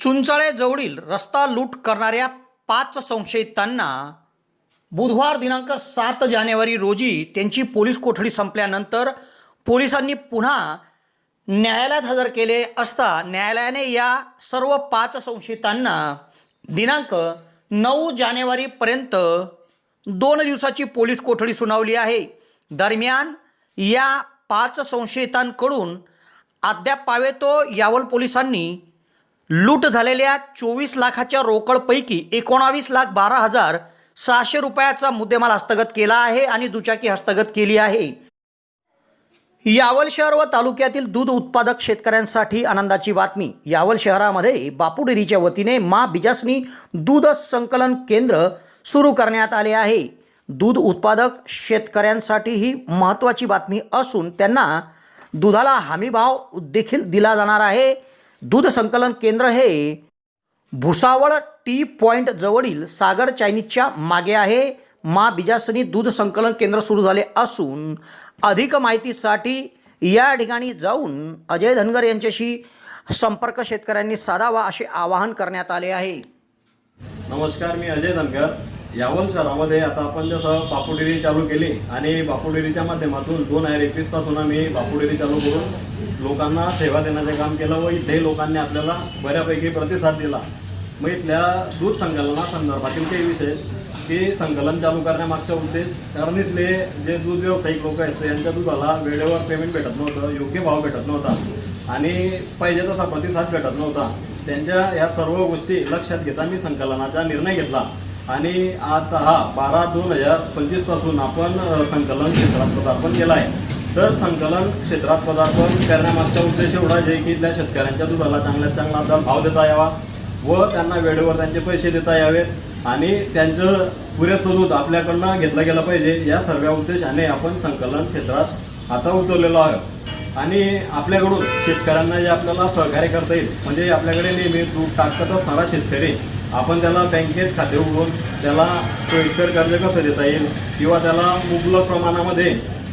चुंचाळेजवळील रस्ता लूट करणाऱ्या पाच संशयितांना बुधवार दिनांक सात जानेवारी रोजी त्यांची पोलीस कोठडी संपल्यानंतर पोलिसांनी पुन्हा न्यायालयात हजर केले असता न्यायालयाने या सर्व पाच संशयितांना दिनांक नऊ जानेवारीपर्यंत दोन दिवसाची पोलीस कोठडी सुनावली आहे. दरम्यान या पाच संशयितांकडून अद्याप पावेतो यावल पोलिसांनी लूट झालेल्या चोवीस लाखाच्या रोकडपैकी एकोणावीस लाख बारा हजार सहाशे रुपयाचा मुद्देमाल हस्तगत केला आहे आणि दुचाकी हस्तगत केली आहे. यावल शहर व तालुक्यातील दूध उत्पादक शेतकऱ्यांसाठी आनंदाची बातमी. यावल शहरामध्ये बापूडेरीच्या वतीने मा बिजासनी दूध संकलन केंद्र सुरू करण्यात आले आहे. दूध उत्पादक शेतकऱ्यांसाठी ही महत्त्वाची बातमी असून त्यांना दुधाला हमीभाव देखील दिला जाणार आहे. दूध संकलन केंद्र हे भुसावळ टी पॉईंट जवळील सागर चायनीजच्या मागे आहे. मा बिजासनी दूध संकलन केंद्र सुरू झाले असून अधिक माहितीसाठी या ठिकाणी जाऊन अजय धनगर यांच्याशी संपर्क शेतकऱ्यांनी साधावा असे आवाहन करण्यात आले आहे. नमस्कार मी अजय धनगर. यावल शहरामध्ये आता आपण जसं बापू डेअरी चालू केली आणि बापू डेअरीच्या माध्यमातून दोन हजार एकवीसपासून आम्ही बापू डेअरी चालू करून लोकांना सेवा देण्याचे काम केलं व इथे लोकांनी आपल्याला बऱ्यापैकी प्रतिसाद दिला. मग इथल्या दूध संकलना संदर्भातील काही विशेष की संकलन चालू करण्यामागचा उद्देश कारण इथले जे दूध व्यावसायिक लोक आहेत यांच्या दुधाला वेळेवर पेमेंट भेटत नव्हतं योग्य भाव भेटत नव्हता आणि पाहिजे तसा प्रतिसाद भेटत नव्हता. त्यांच्या या सर्व गोष्टी लक्षात घेता मी संकलनाचा निर्णय घेतला. आणि आता हा बारा दोन हजार पंचवीसपासून आपण संकलन क्षेत्रात पदार्पण केला आहे. तर संकलन क्षेत्रात पदार्पण करण्यामागचा उद्देश एवढा जे की त्या शेतकऱ्यांच्या दुधाला चांगल्यात चांगला दर भाव देता यावा व त्यांना वेळेवर त्यांचे पैसे देता यावेत आणि त्यांचं पुरेसं दूध आपल्याकडनं घेतलं गेलं पाहिजे. या सर्व उद्देशाने आपण संकलन क्षेत्रात आता उतरलेलो आहोत. आणि आपल्याकडून शेतकऱ्यांना जे आपल्याला सहकार्य करता येईल म्हणजे आपल्याकडे नेहमी दूध टाकत असणारा शेतकरी आपण त्याला बँकेत खाते उघडून त्याला सोयीस्कर कर्ज कसं देता येईल किंवा त्याला मुबलक प्रमाणामध्ये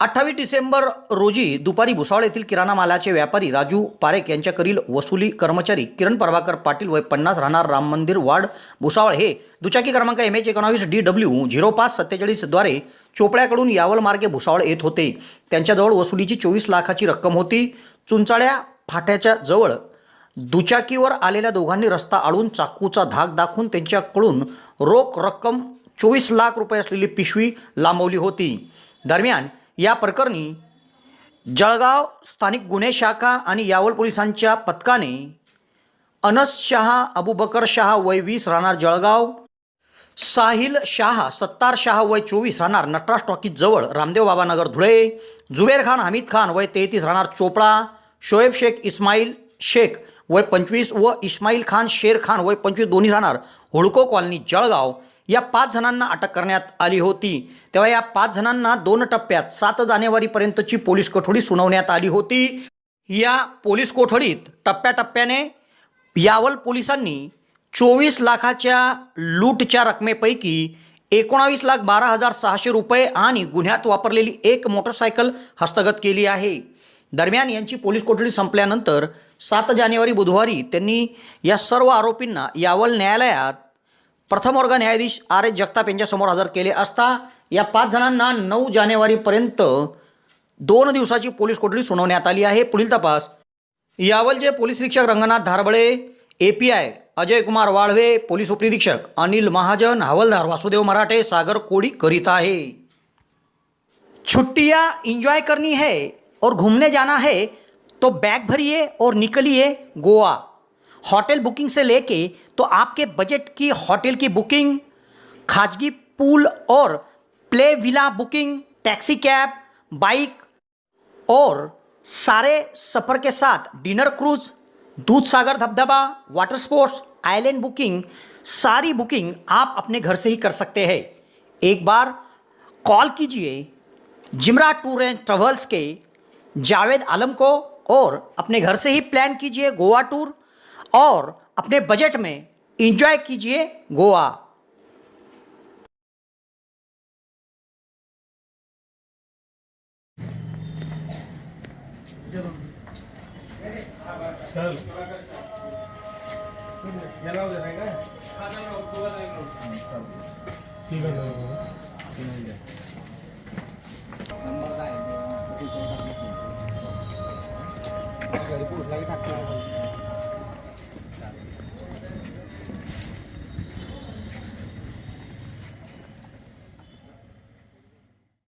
अठ्ठावीस डिसेंबर रोजी दुपारी भुसावळ येथील किराणा मालाचे व्यापारी राजू पारेख यांच्याकडील वसुली कर्मचारी किरण प्रभाकर पाटील वय पन्नास राहणार राम मंदिर वार्ड भुसावळ हे दुचाकी क्रमांक एम एच एकोणावीस डी डब्ल्यू झिरो पाच सत्तेचाळीसद्वारे चोपड्याकडून यावल मार्गे भुसावळ येत होते. त्यांच्याजवळ वसुलीची चोवीस लाखाची रक्कम होती. चुंचाळ्या फाट्याच्या जवळ दुचाकीवर आलेल्या दोघांनी रस्ता आळून चाकूचा धाक दाखवून त्यांच्याकडून रोख रक्कम चोवीस लाख रुपये असलेली पिशवी लांबवली होती. दरम्यान या प्रकरणी जळगाव स्थानिक गुन्हे शाखा आणि यावल पोलिसांच्या पथकाने अनस शहा अबुबकर शहा वय वीस राहणार जळगाव साहिल शाह सत्तार शाह वय चोवीस राहणार नटराज टॉकीजवळ रामदेव बाबानगर धुळे जुबेर खान हमीद खान वय तेहतीस राहणार चोपडा शोएब शेख इस्माईल शेख वय पंचवीस व इस्माईल खान शेर खान वय पंचवीस दोन्ही राहणार होळको कॉलनी जळगाव. या पाच जणांना अटक करण्यात आली होती. तेव्हा या पाच जणांना दोन टप्प्यात सात जानेवारीपर्यंतची पोलीस कोठडी सुनावण्यात आली होती. या पोलीस कोठडीत टप्प्याटप्प्याने यावल पोलिसांनी चोवीस लाखाच्या लूटच्या रकमेपैकी एकोणावीस लाख बारा हजार सहाशे रुपये आणि गुन्ह्यात वापरलेली एक मोटरसायकल हस्तगत केली आहे. दरम्यान यांची पोलीस कोठडी संपल्यानंतर सात जानेवारी बुधवारी त्यांनी या सर्व आरोपींना यावल न्यायालयात प्रथम वर्ग न्यायाधीश आर एस जगताप यांच्यासमोर हजर केले असता या पाच जणांना नऊ जानेवारीपर्यंत दोन दिवसाची पोलीस कोठडी सुनावण्यात आली आहे. पुढील तपास. यावलचे पोलीस निरीक्षक Ranganath Dharbale A P I Ajay Kumar Walve police उपनिरीक्षक अनिल महाजन हवलदार वासुदेव मराठे सागर कोडी करीत आहे. छुट्टियाँ इंजॉय करनी है और घूमने जाना है तो बैग भरिए और निकलिए गोवा. होटल बुकिंग से लेके तो आपके बजट की होटल की बुकिंग, खाजगी पूल और play villa booking, taxi cab, bike और सारे सफ़र के साथ डिनर क्रूज, दूध सागर धबधबा, वाटर स्पोर्ट्स, आइलैंड बुकिंग, सारी बुकिंग आप अपने घर से ही कर सकते हैं। एक बार कॉल कीजिए जिमरा टूर एंड ट्रेवल्स के, जावेद आलम को और अपने घर से ही प्लान कीजिए गोवा टूर। और अपने बजट में इंजॉय कीजिए गोवा। चल।